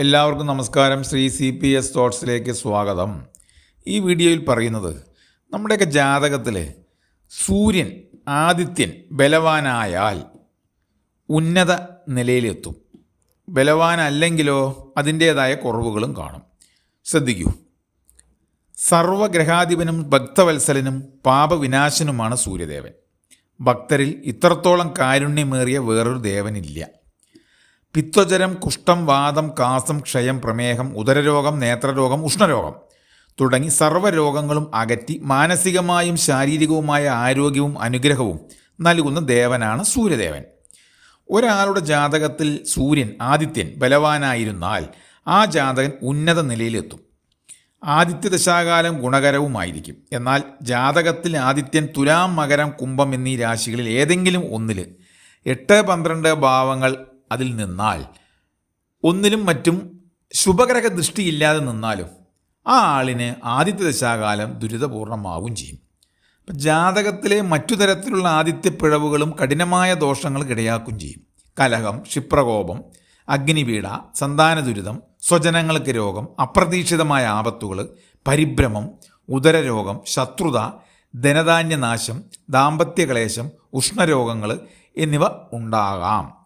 എല്ലാവർക്കും നമസ്കാരം. Sree C P S തോട്ട്സിലേക്ക് സ്വാഗതം. ഈ വീഡിയോയിൽ പറയുന്നത് നമ്മുടെയൊക്കെ ജാതകത്തിൽ സൂര്യൻ ആദിത്യൻ ബലവാനായാൽ ഉന്നത നിലയിലെത്തും. ബലവാനല്ലെങ്കിലോ അതിന്റേതായ കുറവുകളും കാണും. ശ്രദ്ധിക്കൂ. സർവഗ്രഹാധിപനും ഭക്തവത്സലനും പാപവിനാശനുമാണ് സൂര്യദേവൻ. ഭക്തരിൽ ഇത്രത്തോളം കാരുണ്യമേറിയ വേറൊരു ദേവനില്ല. പിത്വജരം കുഷ്ഠം വാദം കാസം ക്ഷയം പ്രമേഹം ഉദരരോഗം നേത്രരോഗം ഉഷ്ണരോഗം തുടങ്ങി സർവരോഗങ്ങളും അകറ്റി മാനസികമായും ശാരീരികവുമായ ആരോഗ്യവും അനുഗ്രഹവും നൽകുന്ന ദേവനാണ് സൂര്യദേവൻ. ഒരാളുടെ ജാതകത്തിൽ സൂര്യൻ ആദിത്യൻ ബലവാനായിരുന്നാൽ ആ ജാതകൻ ഉന്നത നിലയിലെത്തും. ആദിത്യ ദശാകാലം ഗുണകരവുമായിരിക്കും. എന്നാൽ ജാതകത്തിൽ ആദിത്യൻ തുലാം മകരം കുംഭം എന്നീ രാശികളിൽ ഏതെങ്കിലും ഒന്നിൽ എട്ട് പന്ത്രണ്ട് ഭാവങ്ങൾ അതിൽ നിന്നാൽ ഒന്നിലും മറ്റും ശുഭഗ്രഹ ദൃഷ്ടിയില്ലാതെ നിന്നാലും ആ ആളിന് ആദിത്യ ദശാകാലം ദുരിതപൂർണമാവുകയും ചെയ്യും. ജാതകത്തിലെ മറ്റു തരത്തിലുള്ള ആദിത്യ പിഴവുകളും കഠിനമായ ദോഷങ്ങൾ ഇടയാക്കും ചെയ്യും. കലഹം ക്ഷിപ്രകോപം അഗ്നിപീഡ സന്താന ദുരിതം സ്വജനങ്ങൾക്ക് രോഗം അപ്രതീക്ഷിതമായ ആപത്തുകൾ പരിഭ്രമം ഉദരരോഗം ശത്രുത ധനധാന്യനാശം ദാമ്പത്യക്ലേശം ഉഷ്ണരോഗങ്ങൾ എന്നിവ ഉണ്ടാകാം.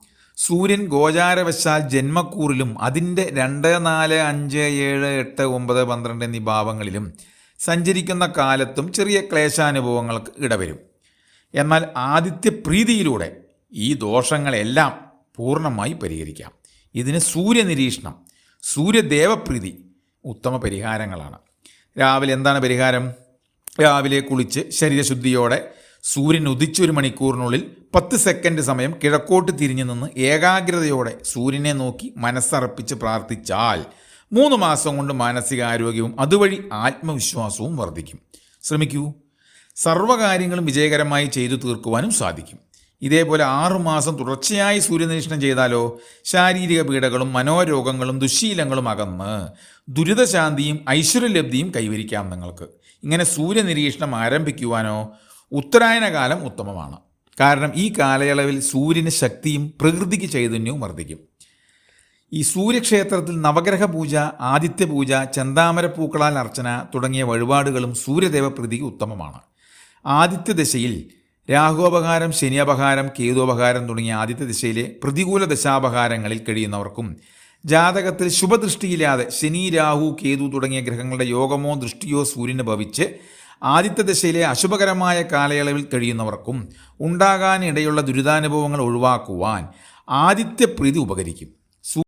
സൂര്യൻ ഗോചാരവശാൽ ജന്മക്കൂറിലും അതിന്റെ രണ്ട് നാല് അഞ്ച് ഏഴ് എട്ട് ഒമ്പത് പന്ത്രണ്ട് എന്നീ ഭാവങ്ങളിലും സഞ്ചരിക്കുന്ന കാലത്തും ചെറിയ ക്ലേശാനുഭവങ്ങൾക്ക് ഇടവരും. എന്നാൽ ആദിത്യപ്രീതിയിലൂടെ ഈ ദോഷങ്ങളെല്ലാം പൂർണമായി പരിഹരിക്കാം. ഇതിന് സൂര്യനിരീക്ഷണം സൂര്യദേവപ്രീതി ഉത്തമ പരിഹാരങ്ങളാണ്. രാവിലെ എന്താണ് പരിഹാരം? രാവിലെ കുളിച്ച് ശരീരശുദ്ധിയോടെ സൂര്യൻ ഉദിച്ചൊരു മണിക്കൂറിനുള്ളിൽ പത്ത് സെക്കൻഡ് സമയം കിഴക്കോട്ട് തിരിഞ്ഞു നിന്ന് ഏകാഗ്രതയോടെ സൂര്യനെ നോക്കി മനസ്സർപ്പിച്ച് പ്രാർത്ഥിച്ചാൽ മൂന്ന് മാസം കൊണ്ട് മാനസികാരോഗ്യവും അതുവഴി ആത്മവിശ്വാസവും വർദ്ധിക്കും. ശ്രമിക്കൂ. സർവകാര്യങ്ങളും വിജയകരമായി ചെയ്തു തീർക്കുവാനും സാധിക്കും. ഇതേപോലെ ആറുമാസം തുടർച്ചയായി സൂര്യനിരീക്ഷണം ചെയ്താലോ ശാരീരിക പീഡകളും മനോരോഗങ്ങളും ദുശീലങ്ങളും അകന്ന് ദുരിതശാന്തിയും ഐശ്വര്യലബ്ധിയും കൈവരിക്കാം നിങ്ങൾക്ക്. ഇങ്ങനെ സൂര്യനിരീക്ഷണം ആരംഭിക്കുവാനോ ഉത്തരായന കാലം ഉത്തമമാണ്. കാരണം ഈ കാലയളവിൽ സൂര്യന് ശക്തിയും പ്രകൃതിക്ക് ചൈതന്യവും വർദ്ധിക്കും. ഈ സൂര്യക്ഷേത്രത്തിൽ നവഗ്രഹ പൂജ ആദിത്യ പൂജ ചന്താമര പൂക്കളാൽ അർച്ചന തുടങ്ങിയ വഴിപാടുകളും സൂര്യദേവ പ്രതിക്ക് ഉത്തമമാണ്. ആദിത്യ ദശയിൽ രാഹുപകാരം ശനിയപകാരം കേതുപകാരം തുടങ്ങിയ ആദിത്യ ദശയിലെ പ്രതികൂല ദശാപകാരങ്ങളിൽ കഴിയുന്നവർക്കും ജാതകത്തിൽ ശുഭദൃഷ്ടിയില്ലാതെ ശനി രാഹു കേതു തുടങ്ങിയ ഗ്രഹങ്ങളുടെ യോഗമോ ദൃഷ്ടിയോ സൂര്യന് ഭവിച്ച് ആദിത്യ ദശയിലെ അശുഭകരമായ കാലയളവിൽ കഴിയുന്നവർക്കും ഉണ്ടാകാനിടയുള്ള ദുരിതാനുഭവങ്ങൾ ഒഴിവാക്കുവാൻ ആദിത്യ പ്രീതി ഉപകരിക്കും.